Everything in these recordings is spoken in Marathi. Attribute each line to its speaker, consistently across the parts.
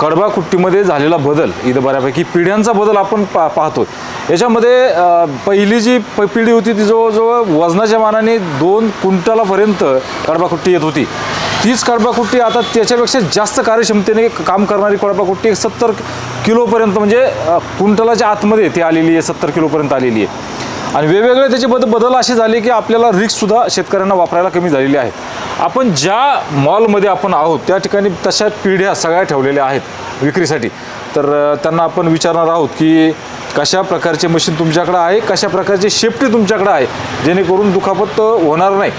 Speaker 1: कडबा कुट्टीमध्ये झालेला बदल इथं बऱ्यापैकी पिढ्यांचा बदल आपण पा पाहतो याच्यामध्ये पहिली जी प पिढी होती ती जवळजवळ वजनाच्या मानाने दोन क्विंटलापर्यंत कडबाकुट्टी येत होती. तीच कडबाकुट्टी आता त्याच्यापेक्षा जास्त कार्यक्षमतेने काम करणारी कडबाकुट्टी एक सत्तर किलोपर्यंत म्हणजे क्विंटलाच्या आतमध्ये ती आलेली आहे सत्तर किलोपर्यंत आलेली आहे. आणि वेगवेगळे त्याचे बद बदल असे झाले की आपल्याला रिक्ससुद्धा शेतकऱ्यांना वापरायला कमी झालेली आहे आपण ज्या मॉलमध्ये आपण आहोत त्या ठिकाणी तशा पिढ्या सगळ्या ठेवलेल्या आहेत विक्रीसाठी. तर त्यांना आपण विचारणार आहोत की कशा प्रकारचे मशीन तुमच्याकडं आहे कशा प्रकारची शेफ्टी तुमच्याकडं आहे जेणेकरून दुखापत होणार नाही.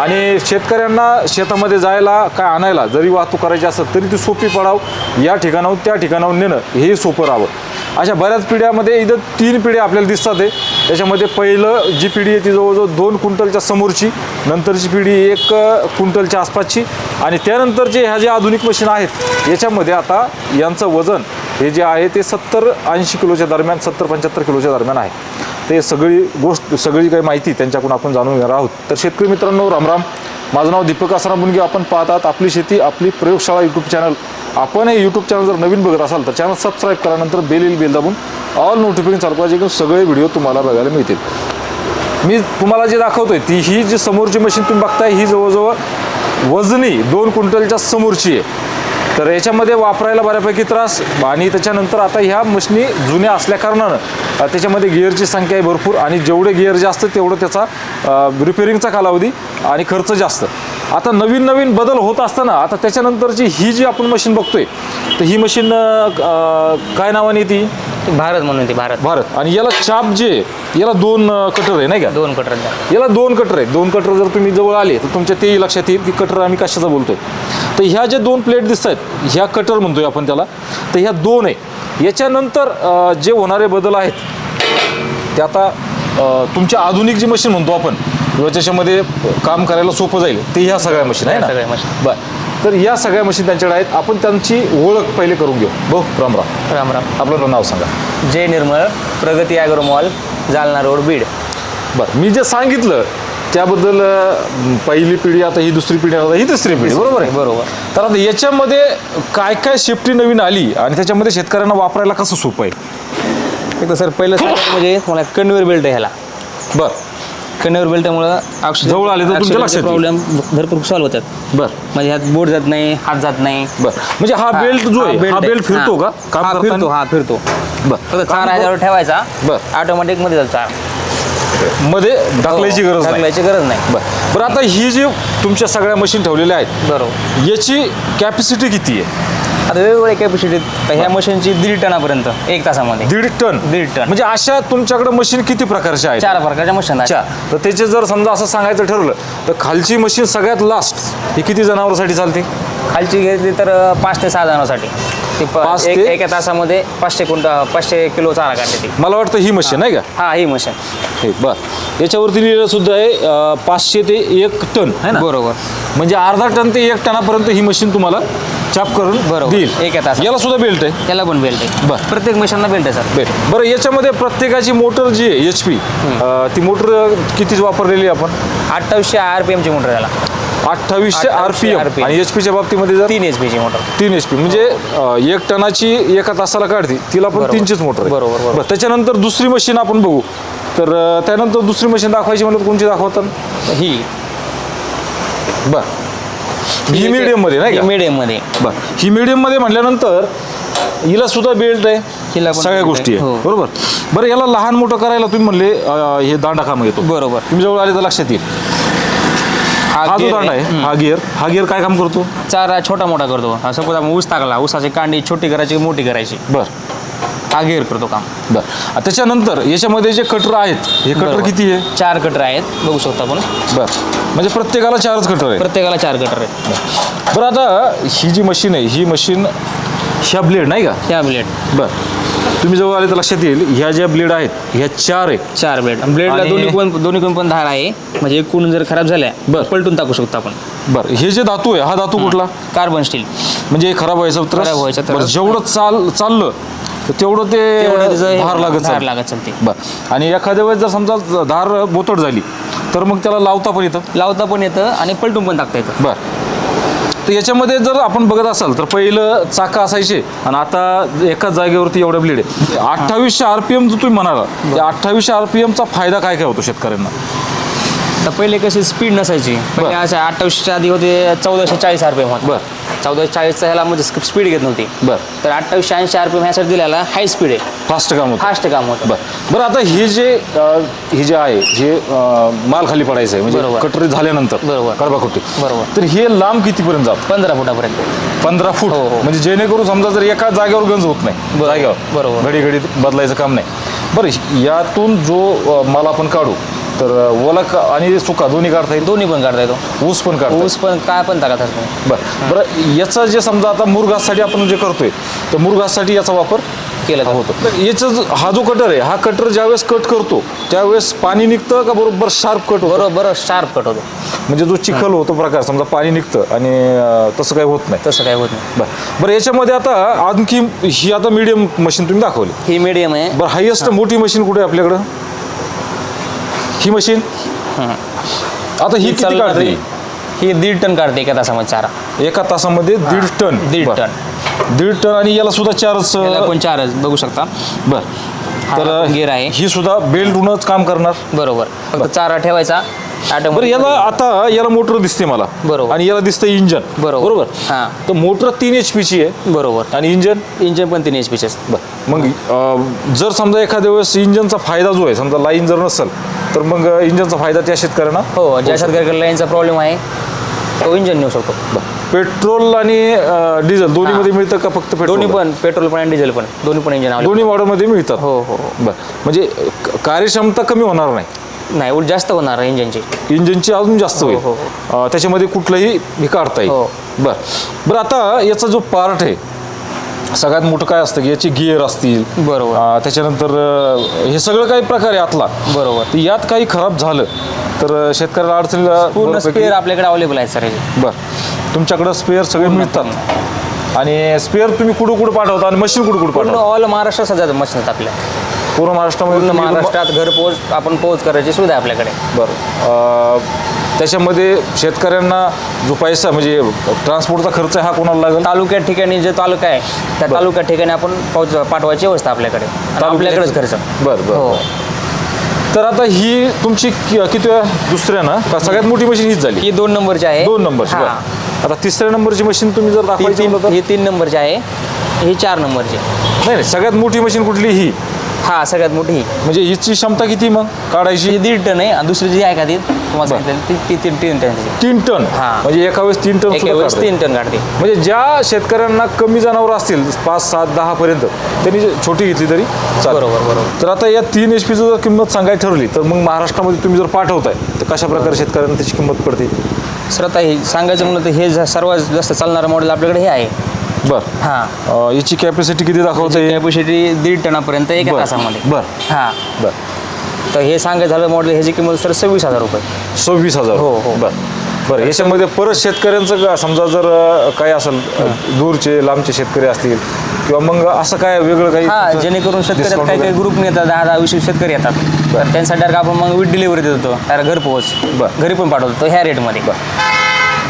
Speaker 1: आणि शेतकऱ्यांना शेतामध्ये जायला काय आणायला जरी वाहतूक करायची असेल तरी ती सोपी पडावं या ठिकाणाहून त्या ठिकाणाहून नेणं हेही सोपं राहावं. अशा बऱ्याच पिढ्यामध्ये इथं तीन पिढ्या आपल्याला दिसतात आहे त्याच्यामध्ये पहिलं जी पिढी आहे ती जवळजवळ दोन क्विंटलच्या समोरची नंतरची पिढी एक क्विंटलच्या आसपासची आणि त्यानंतरचे ह्या ज्या आधुनिक मशीन आहेत याच्यामध्ये आता यांचं वजन हे जे आहे ते सत्तर ऐंशी किलोच्या दरम्यान सत्तर पंच्याहत्तर किलोच्या दरम्यान आहे. ते सगळी गोष्ट सगळी काही माहिती त्यांच्याकडून आपण जाणून घेणार आहोत. तर शेतकरी मित्रांनो रामराम माझं नाव दीपक आसरा मुनगे. आपण पाहतात आपली शेती आपली प्रयोगशाळा यूट्यूब चॅनल आपण हे यूट्यूब चॅनल जर नवीन बघत असाल तर चॅनल सबस्क्राईब केल्यानंतर बेल येईल बेल दाबून ऑल नोटिफिकेशन चालू पाहिजे सगळे व्हिडिओ तुम्हाला बघायला मिळतील. मी तुम्हाला जे दाखवतोय ती ही जी समोरची मशीन तुम्ही बघताय ही जवळजवळ वजनी दोन क्विंटलच्या समोरची आहे. तर याच्यामध्ये वापरायला बऱ्यापैकी त्रास आणि त्याच्यानंतर आता ह्या मशनी जुन्या असल्याकारणानं त्याच्यामध्ये गिअरची संख्या आहे भरपूर आणि जेवढे गिअर जास्त तेवढं त्याचा रिपेरिंगचा कालावधी आणि खर्च जास्त. आता नवीन नवीन बदल होत असताना आता त्याच्यानंतरची ही जी आपण मशीन बघतोय तर ही मशीन काय नावाने ती?
Speaker 2: भारत म्हणून ती भारत.
Speaker 1: भारत. आणि याला चाप जे आहे, याला दोन कटर आहे नाही का?
Speaker 2: दोन कटर
Speaker 1: याला दोन कटर आहेत. दोन कटर जर तुम्ही जवळ आले तर तुमच्या तेही लक्षात येईल की कटर आम्ही कशाचा बोलतोय. तर ह्या ज्या दोन प्लेट दिसत आहेत ह्या कटर म्हणतोय आपण त्याला तर ह्या दोन आहे. याच्यानंतर जे होणारे बदल आहेत ते आता तुमच्या आधुनिक जी मशीन म्हणतो आपण किंवा ज्याच्यामध्ये काम करायला सोपं जाईल. ते ह्या सगळ्या मशीन आहे ना?
Speaker 2: सगळ्या machine.
Speaker 1: बर. तर या सगळ्या मशीन त्यांच्याकडे आहेत. आपण त्यांची ओळख पहिले करून घेऊ. भाऊ राम राम.
Speaker 2: राम राम.
Speaker 1: आपलं नाव सांगा.
Speaker 2: जय Nirmal Pragati agro mall Jalna road Beed.
Speaker 1: बरं. मी जे सांगितलं त्याबद्दल पहिली पिढी आता ही दुसरी पिढी आता ही तिसरी पिढी. बरोबर आहे?
Speaker 2: बरोबर.
Speaker 1: तर आता याच्यामध्ये काय काय सेफ्टी नवीन आली आणि त्याच्यामध्ये शेतकऱ्यांना वापरायला कसं सोपं आहे?
Speaker 2: एक तर सर पहिलं सांगायचं म्हणजे मला कन्व्हेअर बेल्ट आहे ह्याला.
Speaker 1: बरं.
Speaker 2: कन्व्हेअर बेल्टमुळं
Speaker 1: जवळ आले तर तुमच्या लक्षात येईल.
Speaker 2: प्रॉब्लेम भरपूर सॉल्व्ह होतात.
Speaker 1: बरं.
Speaker 2: म्हणजे ह्यात बोट जात नाही हात जात नाही.
Speaker 1: बरं. म्हणजे हा बेल्ट जो आहे हा. बेल्ट फिरतो
Speaker 2: हा.
Speaker 1: का काम
Speaker 2: हा
Speaker 1: करताना?
Speaker 2: फिरतो हा फिरतो.
Speaker 1: बरं.
Speaker 2: फक्त चार
Speaker 1: काम
Speaker 2: ह्याच्यावर ठेवायचा.
Speaker 1: बरं.
Speaker 2: ऑटोमॅटिकमध्ये जातो
Speaker 1: चारमध्ये ढकलायची गरज नाही.
Speaker 2: ढकलायची गरज नाही.
Speaker 1: बरं. बरं आता ही जी तुमच्या सगळ्या मशीन ठेवलेल्या आहेत
Speaker 2: बरोबर.
Speaker 1: याची कॅपॅसिटी किती आहे?
Speaker 2: वेगवेगळ्या कॅपॅसिटी ह्या मशीनची दीड टनापर्यंत एक तासामध्ये.
Speaker 1: दीड टन?
Speaker 2: दीड टन.
Speaker 1: म्हणजे अशा तुमच्याकडे मशीन किती प्रकारच्या आहेत?
Speaker 2: चार प्रकारच्या मशीन आहेत.
Speaker 1: चार तर त्याचे जर समजा असं सांगायचं ठरवलं तर खालची मशीन सगळ्यात लास्ट ही किती जनावरांसाठी चालते?
Speaker 2: खालची घेतली तर पाच ते सहा जणांसाठी ती प-
Speaker 1: पाच
Speaker 2: एक-
Speaker 1: ते-
Speaker 2: एका तासामध्ये पाचशे क्विंट पाचशे किलो चारा काढते ती.
Speaker 1: मला वाटतं ही मशीन नाही का?
Speaker 2: हा ही मशीन.
Speaker 1: हे बर. याच्यावरती लिहिलं सुद्धा आहे अं, पाचशे ते एक टन आहे ना?
Speaker 2: बरोबर.
Speaker 1: म्हणजे अर्धा टन ते एक टनापर्यंत ही मशीन तुम्हाला चाप करून
Speaker 2: बरोबर.
Speaker 1: देईल.
Speaker 2: एका तासात.
Speaker 1: याला सुद्धा बेल्ट आहे
Speaker 2: त्याला पण बेल्ट आहे
Speaker 1: बरं.
Speaker 2: प्रत्येक मशीनला बेल्ट आहे सर.
Speaker 1: बेल्ट बरं याच्यामध्ये प्रत्येकाची मोटर जी आहे एच पी ती मोटर किती वापरलेली आहे आपण?
Speaker 2: अठ्ठावीसशे आर पी एमची मोटर याला.
Speaker 1: अठ्ठावीसशे आर पी
Speaker 2: 2800
Speaker 1: एम
Speaker 2: RPM.
Speaker 1: आणि एच पीच्या बाबतीमध्ये जर
Speaker 2: तीन एच पीची मोटर.
Speaker 1: तीन एच पी म्हणजे अं, एक टनाची एका तासाला काढते. तिला पण
Speaker 2: बरोबर.
Speaker 1: तीनचीच मोटर आहे.
Speaker 2: बरोबर, बरोबर.
Speaker 1: बरं, त्याच्यानंतर दुसरी मशीन आपण बघू. तर अं, त्यानंतर दुसरी मशीन दाखवायची म्हणलं तर कोणची दाखवतात
Speaker 2: ही.
Speaker 1: बरं. ही मीडियममध्ये नाही का?
Speaker 2: मीडियममध्ये.
Speaker 1: बर. ही मीडियममध्ये म्हटल्यानंतर हिला सुद्धा बेल्ट आहे. सगळ्या गोष्टी
Speaker 2: आहे, हो.
Speaker 1: बरोबर? बरं याला लहान मोठं करायला तुम्ही म्हणले हे दांडा काम येतो
Speaker 2: बरोबर.
Speaker 1: तुम्ही जवळ आले तर लक्षात येईल. हा जो दांडा आहे. हा गिअर हा गिअर काय काम करतो?
Speaker 2: चारा छोटा मोठा करतो. सपोज आपण ऊस टाकला. ऊसाची कांडी छोटी करायची मोठी करायची?
Speaker 1: बर.
Speaker 2: गेअर करतो काम.
Speaker 1: बर. त्याच्यानंतर याच्यामध्ये जे कटर आहेत हे कटर
Speaker 2: बरोबर.
Speaker 1: किती आहे?
Speaker 2: चार कटर आहेत. बघू शकता आपण.
Speaker 1: बर. म्हणजे प्रत्येकाला चारच कटर आहे
Speaker 2: प्रत्येकाला चार कटर आहेत.
Speaker 1: बरं. आता ही जी मशीन आहे ही मशीन ह्या ब्लेड नाही का?
Speaker 2: ह्या ब्लेड.
Speaker 1: बर. तुम्ही जवळ आले तर लक्षात येईल ह्या ज्या ब्लेड आहेत ह्या चार आहेत.
Speaker 2: चार ब्लेड. ब्लेडला
Speaker 1: आणि-
Speaker 2: दोन्ही पण दोन्ही कोण पण धार आहे. म्हणजे एक कोण जर खराब झाल्या
Speaker 1: बरं.
Speaker 2: पलटून टाकू शकतो आपण.
Speaker 1: बरं. हे जे धातू आहे हा धातू कुठला?
Speaker 2: Carbon steel.
Speaker 1: म्हणजे हे खराब व्हायचं त्रास?
Speaker 2: खराब व्हायचा त्रास.
Speaker 1: बरं, जेवढं चाल चाललं तर तेवढं ते
Speaker 2: त्याचं
Speaker 1: धार लागत चालतं.
Speaker 2: लागत चालते.
Speaker 1: बरं. आणि एखाद्या वेळेस जर समजा धार बोतड झाली तर मग त्याला लावता पण येतं?
Speaker 2: लावता पण येतं आणि पलटून पण टाकता येतं.
Speaker 1: बरं. तर याच्यामध्ये जर आपण बघत असाल तर पहिलं चाका असायचे आणि आता एकाच जागेवरती एवढे ब्लेड आहे. अठ्ठावीसशे आर पी एम जो तुम्ही म्हणाला त्या अठ्ठावीसशे आर पी एमचा फायदा काय काय होतो शेतकऱ्यांना?
Speaker 2: तर पहिले कशी स्पीड नसायची. पहिले. अशा अठ्ठावीसच्या आधी होते चौदाशे चाळीस आर पी एम होत.
Speaker 1: बरं.
Speaker 2: चौदाशे चाळीसचा ह्याला म्हणजे स्पीड घेत नव्हती
Speaker 1: बरं
Speaker 2: तर अठ्ठावीसशे ऐंशी आर पी एम ह्यासाठी दिल्याला हाय स्पीड आहे
Speaker 1: फास्ट काम होतं
Speaker 2: फास्ट काम होतं
Speaker 1: बरं बरं आता हे जे अं, हे जे आहे हे अं, माल खाली पडायचं आहे म्हणजे
Speaker 2: बरोबर.
Speaker 1: कटोरी झाल्यानंतर
Speaker 2: बरोबर.
Speaker 1: कडबाकुट्टी
Speaker 2: बरोबर.
Speaker 1: तर हे लांब कितीपर्यंत जात
Speaker 2: पंधरा फुटापर्यंत
Speaker 1: पंधरा फूट
Speaker 2: हो, हो.
Speaker 1: म्हणजे जेणेकरून समजा जर एका जागेवर गंज होत नाही
Speaker 2: बरोबर.
Speaker 1: जागेवर
Speaker 2: बरोबर.
Speaker 1: घडी घडी बदलायचं काम नाही बरं यातून जो अं, माल आपण काढू तर ओला का- आणि सुका दोन्ही काढता येईल?
Speaker 2: दोन्ही पण काढता येतो.
Speaker 1: ऊस पण काढता.
Speaker 2: ऊस पण काय पण असतो.
Speaker 1: बरं. बरं याचं जे समजा आता मुरघाससाठी आपण जे करतोय तर मुरघाससाठी याचा वापर
Speaker 2: केलं.
Speaker 1: होतो. याचं हा जो कटर आहे हा कटर ज्यावेळेस कट करतो त्यावेळेस पाणी निघतं का बरोबर शार्प कट होतो?
Speaker 2: बरोबर शार्प कट होतो.
Speaker 1: म्हणजे जो चिखल होतो प्रकार समजा पाणी निघतं आणि तसं काही होत नाही.
Speaker 2: तसं काय होत नाही.
Speaker 1: बरं. बरं याच्यामध्ये आता आणखी ही आता मीडियम मशीन तुम्ही दाखवली.
Speaker 2: ही मीडियम आहे.
Speaker 1: बरं हायेस्ट मोठी मशीन कुठे आपल्याकडं? ही मशीन. आता ही किती काढते?
Speaker 2: करते. ही दीड टन काढते एका तासामध्ये चारा.
Speaker 1: एका तासामध्ये दीड टन.
Speaker 2: दीड
Speaker 1: बरं.
Speaker 2: टन.
Speaker 1: दीड टन आणि याला सुद्धा चारच
Speaker 2: याला पण चारच? बघू शकता.
Speaker 1: बर.
Speaker 2: हा
Speaker 1: तर
Speaker 2: gear आहे.
Speaker 1: ही सुद्धा बेल्टूनच काम करणार.
Speaker 2: बरोबर. फक्त चारा ठेवायचा.
Speaker 1: बरं याला आता याला मोटर दिसते मला.
Speaker 2: बरोबर.
Speaker 1: आणि याला दिसतं इंजन.
Speaker 2: बरोबर.
Speaker 1: बरोबर?
Speaker 2: हां.
Speaker 1: तर मोटर तीन एच पीची आहे.
Speaker 2: बरोबर.
Speaker 1: आणि इंजन?
Speaker 2: इंजिन पण तीन एच पीचे
Speaker 1: बर. मग अं, जर समजा एखाद्या वेळेस इंजनचा फायदा जो आहे समजा लाईन जर नसेल तर मग इंजनचा फायदा त्या शेतकऱ्यांना?
Speaker 2: हो ज्या शेतकऱ्याकडे लाईनचा प्रॉब्लेम आहे तो इंजिन नेऊ शकतो.
Speaker 1: पेट्रोल आणि डिझेल दोन्ही मध्ये मिळतं का फक्त पेट्रोल
Speaker 2: दोन्ही पण पेट्रोल पण आणि डिझेल पण. दोन्ही पण इंजिन
Speaker 1: दोन्ही मॉडेलमध्ये मिळतात.
Speaker 2: हो हो हो.
Speaker 1: बर. म्हणजे क- कार्यक्षमता कमी होणार नाही.
Speaker 2: नाही उलट जास्त होणार इंजिनची.
Speaker 1: इंजिनची अजून जास्त होईल.
Speaker 2: हो,
Speaker 1: अं, त्याच्यामध्ये कुठलंही हे काढता येईल.
Speaker 2: हो.
Speaker 1: बर. बरं आता याचा जो पार्ट आहे सगळ्यात मोठं काय असतं की याची गिअर असतील.
Speaker 2: बरोबर.
Speaker 1: अं, त्याच्यानंतर अं, हे सगळं काही प्रकार आहे आतला.
Speaker 2: बरोबर.
Speaker 1: तर यात काही खराब झालं तर अं, शेतकऱ्याला अडचणीला
Speaker 2: पूर्ण
Speaker 1: बऱ्यापैकी-
Speaker 2: स्पेअर आपल्याकडे अवेलेबल आहे सर
Speaker 1: बर. तुमच्याकडं स्पेअर सगळे मिळतात. आणि स्पेअर तुम्ही कुठं कुठं पाठवता आणि मशीन कुठं कुठं
Speaker 2: पूर्ण
Speaker 1: पाठवता?
Speaker 2: ऑल महाराष्ट्र सजायचं मशीन आहेत आपल्या.
Speaker 1: पूर्ण महाराष्ट्रामध्ये
Speaker 2: पूर्ण महाराष्ट्रात घर पोच आपण पोच करायची सुविधा आहे आपल्याकडे.
Speaker 1: बरं. त्याच्यामध्ये शेतकऱ्यांना जो पैसा म्हणजे ट्रान्सपोर्टचा खर्च हा कोणाला लागेल?
Speaker 2: तालुक्यात ठिकाणी जे तालुका आहे त्या
Speaker 1: बरं.
Speaker 2: तालुक्या ठिकाणी आपण पावच पाठवायची व्यवस्था आपल्याकडे. आणि आपल्याकडेच खर्च.
Speaker 1: बरं बरं
Speaker 2: हो.
Speaker 1: तर आता ही तुमची कि- किती वेळा? दुसऱ्या ना? का सगळ्यात मोठी मशीन हीच झाली?
Speaker 2: ही दोन नंबरची आहे.
Speaker 1: दोन नंबरची
Speaker 2: हा.
Speaker 1: बरं. आता तिसऱ्या नंबरची मशीन तुम्ही जर
Speaker 2: ही
Speaker 1: दाखवायची
Speaker 2: तीन
Speaker 1: म्हणलं तर?
Speaker 2: ही तीन नंबरची आहे. ही चार नंबरची.
Speaker 1: नाही नाही. सगळ्यात मोठी मशीन कुठली? ही.
Speaker 2: हा सगळ्यात मोठी. ही
Speaker 1: म्हणजे हिची क्षमता किती मग? काढायची?
Speaker 2: ही दीड टन आहे. आणि दुसरी जी आहे का ती? तुम्हाला सांगितलं ती ती तीन तीन टन
Speaker 1: तीन टन?
Speaker 2: हा.
Speaker 1: म्हणजे एका वेळेस तीन टन
Speaker 2: एक
Speaker 1: सुद्धा
Speaker 2: वेळेस
Speaker 1: काढता.
Speaker 2: तीन टन काढते.
Speaker 1: म्हणजे ज्या शेतकऱ्यांना कमी जनावर असतील पाच सात दहा पर्यंत त्यांनी जे छोटी घेतली तरी चालेल.
Speaker 2: बरोबर, बरोबर.
Speaker 1: तर आता या तीन एच पीचं जर किंमत सांगायची ठरवली तर मग महाराष्ट्रामध्ये तुम्ही जर पाठवताय तर कशा प्रकारे शेतकऱ्यांना त्याची किंमत पडते?
Speaker 2: सर आता हे सांगायचं म्हणलं तर हे जा- सर्वात जास्त चालणारं मॉडेल आपल्याकडे हे आहे.
Speaker 1: बरं.
Speaker 2: हां.
Speaker 1: अं, याची कॅपॅसिटी किती दाखवते
Speaker 2: कॅपॅसिटी दीड टनापर्यंत एका
Speaker 1: बरं.
Speaker 2: तासामध्ये.
Speaker 1: बरं.
Speaker 2: हां.
Speaker 1: बरं.
Speaker 2: तर हे सांगायचं झालं मॉडेल ह्याची किंमत सर सव्वीस हजार रुपये.
Speaker 1: सव्वीस हजार.
Speaker 2: हो, हो.
Speaker 1: बरं. बरं याच्यामध्ये परत शेतकऱ्यांचं का समजा जर अं, काही असेल अं, दूरचे लांबचे शेतकरी असतील किंवा मग असं काय वेगळं काही
Speaker 2: हा
Speaker 1: तुमचं
Speaker 2: जेणेकरून शेतकऱ्यात
Speaker 1: discount
Speaker 2: काही काही
Speaker 1: वगैरे?
Speaker 2: ग्रुप येतात दहा दहा वीस वीस शेतकरी येतात. तर त्यांसाठी direct आपण मग विथ डिलिव्हरी देतो त्याला घर पोहोच.
Speaker 1: बरं.
Speaker 2: घरी पण पाठवतो ह्या रेटमध्ये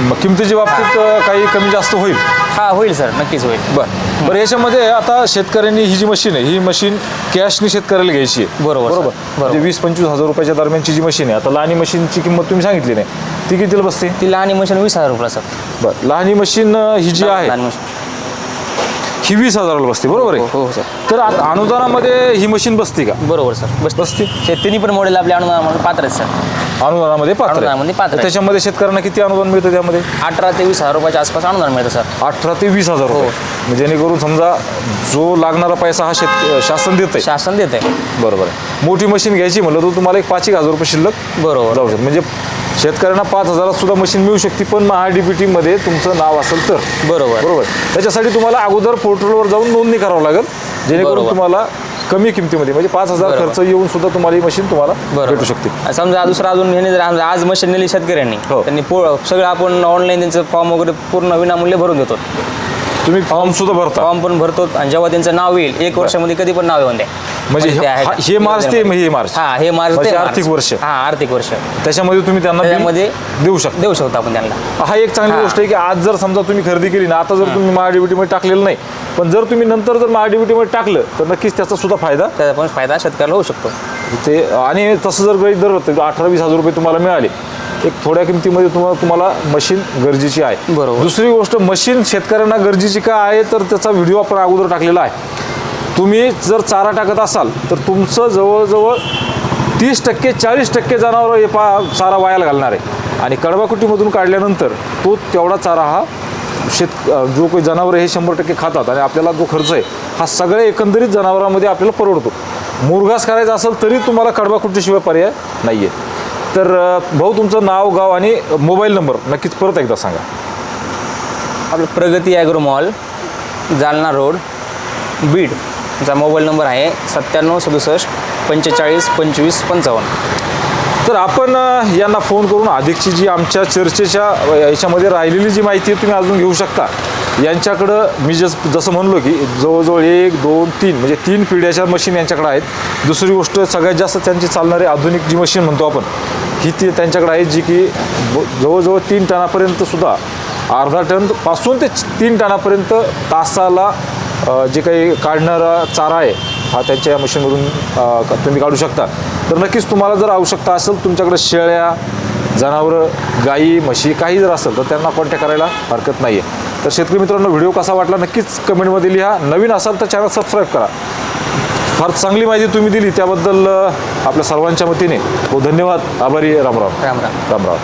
Speaker 1: मग किमतीच्या बाबतीत अं, काही कमी जास्त होईल?
Speaker 2: हा होईल सर नक्कीच होईल.
Speaker 1: बरं. बरं याच्यामध्ये आता शेतकऱ्यांनी ही जी मशीन आहे ही मशीन कॅशनी शेतकऱ्याला घ्यायची आहे.
Speaker 2: बरोबर, सर.
Speaker 1: बरोबर?
Speaker 2: बरोबर.
Speaker 1: म्हणजे वीस पंचवीस हजार रुपयाच्या दरम्यानची जी मशीन आहे आता लहानी मशीनची किंमत तुम्ही सांगितली नाही. ती कितीला बसते?
Speaker 2: ती लहान मशीन वीस हजार रुपये सर.
Speaker 1: बरं लहानी मशीन अं, ही जी आहे
Speaker 2: लहान मशीन.
Speaker 1: ही वीस हजाराला बसते बरोबर
Speaker 2: हो
Speaker 1: आहे
Speaker 2: हो सर.
Speaker 1: तर आता अनुदानामध्ये ही मशीन बसते का?
Speaker 2: बरोबर सर. बस
Speaker 1: बसते?
Speaker 2: तिन्ही पण मॉडेल आपल्या अनुदानामध्ये पात्र आहेत सर.
Speaker 1: अनुदानामध्ये पात्र आहे.
Speaker 2: अनुदानामध्ये पात्र आहे.
Speaker 1: त्याच्यामध्ये शेतकऱ्यांना किती अनुदान मिळतं त्यामध्ये?
Speaker 2: अठरा ते वीस हजार रुपयाच्या आसपास अनुदान मिळतं सर.
Speaker 1: अठरा ते वीस हजार रुपये. म्हणजे जेणेकरून समजा जो लागणारा पैसा हा शेत शासन देत आहे
Speaker 2: शासन देत आहे
Speaker 1: बरोबर आहे. मोठी मशीन घ्यायची म्हणलं तर तुम्हाला एक पाच एक हजार रुपये शिल्लक
Speaker 2: बरोबर.
Speaker 1: जाऊ शकतो. म्हणजे शेतकऱ्यांना पाच हजारात सुद्धा मशीन मिळू शकते पण महाडीबीटी मध्ये तुमचं नाव असेल तर
Speaker 2: बरोबर
Speaker 1: बरोबर त्याच्यासाठी तुम्हाला अगोदर पोर्टलवर जाऊन नोंदणी करावं लागेल जेणेकरून
Speaker 2: बरोबर.
Speaker 1: तुम्हाला कमी किमतीमध्ये म्हणजे पाच हजार
Speaker 2: बरोबर.
Speaker 1: खर्च येऊन सुद्धा तुम्हाला ही मशीन तुम्हाला भेटू शकते
Speaker 2: समजा दुसरं अजून ह्याने जर आज मशीन नेली शेतकऱ्यांनी
Speaker 1: हो.
Speaker 2: त्यांनी पो- सगळं आपण ऑनलाईन त्यांचं फॉर्म वगैरे पूर्ण विनामूल्य भरून देतो
Speaker 1: तुम्ही फॉर्म सुद्धा भरता?
Speaker 2: फॉर्म पण भरतो आणि जेव्हा त्यांचं नाव येईल एक वर्षामध्ये कधी पण नाव येऊन द्या
Speaker 1: म्हणजे
Speaker 2: ते
Speaker 1: हे-. हा- हे मार्च ते हे मार्च.
Speaker 2: हा हे मार्च
Speaker 1: म्हणजे
Speaker 2: ते मार्च.
Speaker 1: आर्थिक वर्ष.
Speaker 2: हा आर्थिक वर्ष.
Speaker 1: त्याच्यामध्ये तुम्ही त्यांना बिल
Speaker 2: त्याच्यामध्ये
Speaker 1: देऊ शकता.
Speaker 2: देऊ शकतो आपण त्यांना.
Speaker 1: हा एक चांगली
Speaker 2: हा.
Speaker 1: गोष्ट आहे की आज जर समजा तुम्ही खरेदी केली ना आता जर तुम्ही महाडीबीटी मध्ये टाकलेलं नाही पण जर तुम्ही नंतर जर महाडीबीटी मध्ये टाकलं तर नक्कीच त्याचा सुद्धा फायदा
Speaker 2: त्याचा पण फायदा शेतकऱ्याला होऊ शकतो.
Speaker 1: ते आणि तसं जर गृहीत धरलं तर अठरा वीस हजार रुपये तुम्हाला मिळाले. एक थोड्या किमतीमध्ये तुम्हाला तुम्हाला मशीन गरजेची आहे.
Speaker 2: बरोबर.
Speaker 1: दुसरी गोष्ट मशीन शेतकऱ्यांना गरजेची का आहे तर त्याचा व्हिडिओ आपण अगोदर टाकलेला आहे. तुम्ही जर चारा टाकत असाल तर तुमचं जवळजवळ तीस टक्के चाळीस टक्के जनावर हे पा चारा वायाला घालणार आहे. आणि कडबाकुटीमधून काढल्यानंतर तो तेवढा चारा हा शेत जो काही जनावर हे शंभर टक्के खातात आणि आपल्याला जो खर्च आहे हा सगळ्या एकंदरीत जनावरांमध्ये आपल्याला परवडतो. मुरघास करायचा असेल तरी तुम्हाला कडबाकुटीशिवाय पर्याय नाही आहे तर भाऊ तुमचं नाव गाव आणि मोबाईल नंबर नक्कीच परत एकदा सांगा.
Speaker 2: आपलं Pragati agro mall Jalna road Beed चा मोबाईल नंबर आहे सत्त्याण्णव सदुसष्ट पंचेचाळीस पंचवीस पंचावन्न.
Speaker 1: तर आपण यांना फोन करून अधिकची जी आमच्या चर्चेच्या याच्यामध्ये राहिलेली जी माहिती आहे तुम्ही अजून घेऊ शकता. यांच्याकडं मी जस जसं म्हणलो की जवळजवळ एक दोन तीन म्हणजे तीन पिढ्याच्या मशीन यांच्याकडे आहेत. दुसरी गोष्ट सगळ्यात जास्त त्यांची चालणारी आधुनिक जी मशीन म्हणतो आपण ही ती त्यांच्याकडे आहे जी की ब- जवळजवळ तीन टनापर्यंत सुद्धा अर्धा टनपासून ते तीन टनापर्यंत तासाला जे काही काढणारा चारा आहे हा त्यांच्या या मशीनमधून तुम्ही काढू शकता. तर नक्कीच तुम्हाला जर आवश्यकता असेल तुमच्याकडे शेळ्या जनावरं गाई म्हशी काही जर असेल तर त्यांना कॉन्टॅक्ट करायला हरकत नाही आहे तर शेतकरी मित्रांनो व्हिडिओ कसा वाटला नक्कीच कमेंटमध्ये लिहा. नवीन असाल तर चॅनल सबस्क्राईब करा. फार चांगली माहिती तुम्ही दिली त्याबद्दल आपल्या सर्वांच्या वतीने हो धन्यवाद. आभारी रामराव
Speaker 2: राम राम.
Speaker 1: रामराव